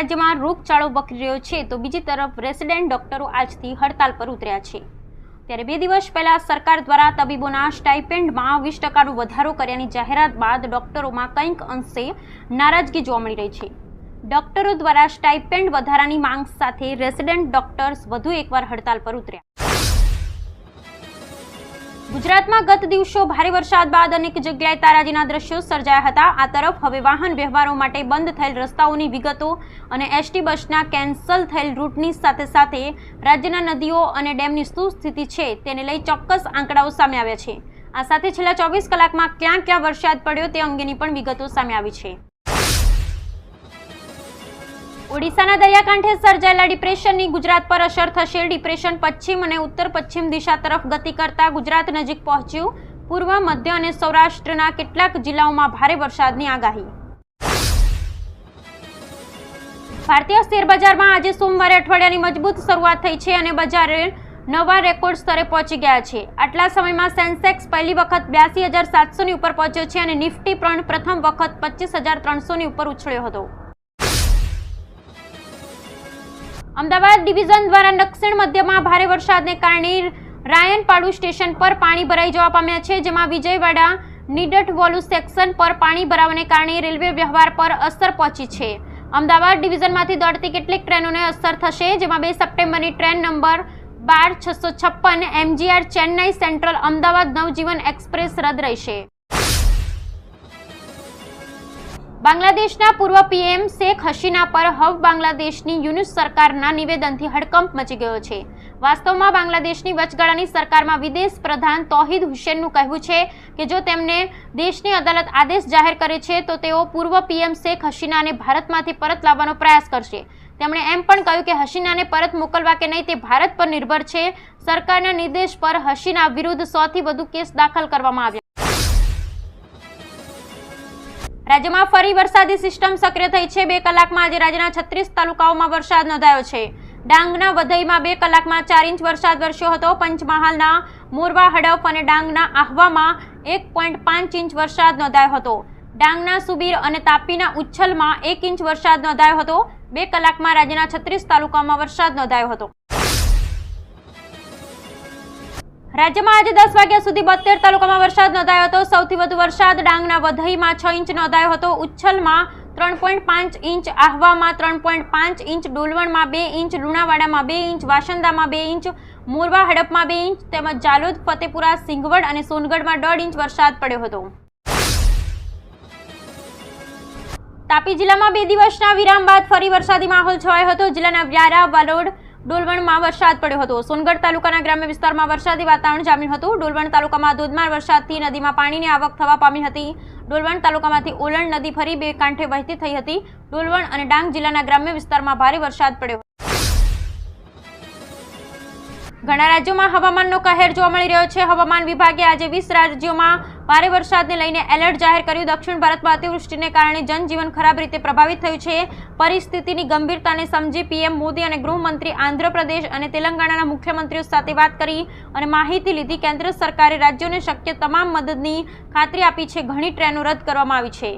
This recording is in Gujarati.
રાજ્યમાં રોગચાળો વકરી રહ્યો છે, તો બીજી તરફ રેસિડેન્ટ ડોક્ટરો આજથી હડતાલ પર ઉતર્યા છે. ત્યારે બે દિવસ પહેલા સરકાર દ્વારા તબીબોના સ્ટાઇપેન્ડમાં વીસ ટકાનો વધારો કર્યાની જાહેરાત બાદ ડોક્ટરોમાં કંઈક અંશે નારાજગી જોવા મળી રહી છે. ડોક્ટરો દ્વારા સ્ટાઇપેન્ડ વધારાની માંગ સાથે રેસિડેન્ટ ડોક્ટર્સ વધુ એકવાર હડતાલ પર ઉતર્યા. ગુજરાતમાં ગત દિવસો ભારે વરસાદ બાદ અનેક જગ્યાએ તારાજીના દ્રશ્યો સર્જાયા હતા. આ તરફ હવે વાહન વ્યવહારો માટે બંધ થયેલ રસ્તાઓની વિગતો અને એસટી બસના કેન્સલ થયેલ રૂટની સાથે સાથે રાજ્યના નદીઓ અને ડેમની શું સ્થિતિ છે તેને લઈ ચોક્કસ આંકડાઓ સામે આવ્યા છે. આ સાથે છેલ્લા ચોવીસ કલાકમાં ક્યાં ક્યાં વરસાદ પડ્યો તે અંગેની પણ વિગતો સામે આવી છે. ઓડિશાના દરિયાકાંઠે સર્જાયેલા ડિપ્રેશનની ગુજરાત પર અસર થશે. ડિપ્રેશન પશ્ચિમ અને ઉત્તર પશ્ચિમ દિશા તરફ ગતિ કરતા ગુજરાત નજીક પહોંચ્યું. પૂર્વ, મધ્ય અને સૌરાષ્ટ્રના કેટલાક જિલ્લાઓમાં ભારે વરસાદની આગાહી. ભારતીય શેર બજારમાં આજે સોમવારે અઠવાડિયાની મજબૂત શરૂઆત થઈ છે અને બજારે નવા રેકોર્ડ સ્તરે પહોંચી ગયા છે. આટલા સમયમાં સેન્સેક્સ પહેલી વખત બ્યાસી હજાર સાતસોની ઉપર પહોંચ્યો છે અને નિફ્ટી પણ પ્રથમ વખત પચીસ હજાર ત્રણસોની ઉપર ઉછળ્યો હતો. અમદાવાદ ડિવિઝન દ્વારા દક્ષિણ મધ્યમાં ભારે વરસાદને કારણે રાયનપાડુ સ્ટેશન પર પાણી ભરાઈ જવા પામ્યા છે, જેમાં વિજયવાડા નીડટ વોલુ સેક્શન પર પાણી ભરાવાને કારણે રેલવે વ્યવહાર પર અસર પહોંચી છે. અમદાવાદ ડિવિઝનમાંથી દોડતી કેટલીક ટ્રેનોને અસર થશે, જેમાં બે સપ્ટેમ્બરની ટ્રેન નંબર બાર છસો છપ્પન MGR Chennai central Ahmedabad Navjivan express રદ રહેશે. બાંગ્લાદેશના પૂર્વ પીએમ શેખ હસીના પર હવ બાંગ્લાદેશની યુનિસ સરકારના નિવેદનથી હડકંપ મચી ગયો છે. વાસ્તવમાં બાંગ્લાદેશની વચગાળાની સરકારમાં વિદેશ પ્રધાન તૌહિદ હુસેનનું કહેવું છે કે જો તેમને દેશની અદાલત આદેશ જાહેર કરે છે, તો તેઓ પૂર્વ પીએમ શેખ હસીનાને ભારતમાંથી પરત લાવવાનો પ્રયાસ કરશે. તેમણે એમ પણ કહ્યું કે હસીનાને પરત મોકલવા કે નહીં તે ભારત પર નિર્ભર છે. સરકારના નિર્દેશ પર હસીના વિરુદ્ધ સોથી વધુ કેસ દાખલ કરવામાં આવ્યા. રાજ્યમાં ફરી વરસાદી સિસ્ટમ સક્રિય થઈ છે. બે કલાકમાં આજે રાજ્યના છત્રીસ તાલુકાઓમાં વરસાદ નોંધાયો છે. ડાંગના વધઈમાં બે કલાકમાં ચાર ઇંચ વરસાદ વરસ્યો હતો. પંચમહાલના મોરવા, હડફ અને ડાંગના આહવામાં એક પોઈન્ટ પાંચ ઇંચ વરસાદ નોંધાયો હતો. ડાંગના સુબીર અને તાપીના ઉચ્છલમાં એક ઇંચ વરસાદ નોંધાયો હતો. બે કલાકમાં રાજ્યના છત્રીસ તાલુકામાં વરસાદ નોંધાયો હતો. રાજ્યમાં આજે દસ વાગ્યા સુધી બોતેર તાલુકામાં વરસાદ નોંધાયો હતો. સૌથી વધુ વરસાદ ડાંગના વધઈમાં છ ઇંચ નોંધાયો હતો. ઉચ્છલમાં ત્રણ પોઈન્ટ પાંચ ઇંચ, આહવામાં ત્રણ પોઈન્ટ પાંચ ઇંચ, ડોલવણમાં બે ઇંચ, લુણાવાડામાં બે ઇંચ, વાસંદામાં બે ઇંચ, મોરવા હડપમાં બે ઇંચ તેમજ જાલોદ, ફતેપુરા, સિંગવડ અને સોનગઢમાં દોઢ ઇંચ વરસાદ પડ્યો હતો. તાપી જિલ્લામાં બે દિવસના વિરામ બાદ ફરી વરસાદી માહોલ છવાયો હતો. જિલ્લાના વ્યારા, વાલોડ ડોલવણમાં વરસાદ પડ્યો હતો. સોનગઢ તાલુકાના ગ્રામ્ય વિસ્તારમાં વરસાદી વાતાવરણ જામ્યું હતું. ડોલવણ તાલુકામાં ધોધમાર વરસાદથી નદીમાં પાણીની આવક થવા પામી હતી. ડોલવણ તાલુકામાંથી ઓલણ નદી ફરી બે કાંઠે વહેતી થઈ હતી. ડોલવણ અને ડાંગ જિલ્લાના ગ્રામ્ય વિસ્તારમાં ભારે વરસાદ પડ્યો. ઘણા રાજ્યોમાં હવામાનનો કહેર જોવા મળી રહ્યો છે. હવામાન વિભાગે આજે વીસ રાજ્યોમાં ભારે વરસાદને લઈને એલર્ટ જાહેર કર્યું. દક્ષિણ ભારતમાં અતિવૃષ્ટિને કારણે જનજીવન ખરાબ રીતે પ્રભાવિત થયું છે. પરિસ્થિતિની ગંભીરતાને સમજી પીએમ મોદી અને ગૃહમંત્રી આંધ્રપ્રદેશ અને તેલંગાણાના મુખ્યમંત્રીઓ સાથે વાત કરી અને માહિતી લીધી. કેન્દ્ર સરકારે રાજ્યોને શક્ય તમામ મદદની ખાતરી આપી છે. ઘણી ટ્રેનો રદ કરવામાં આવી છે.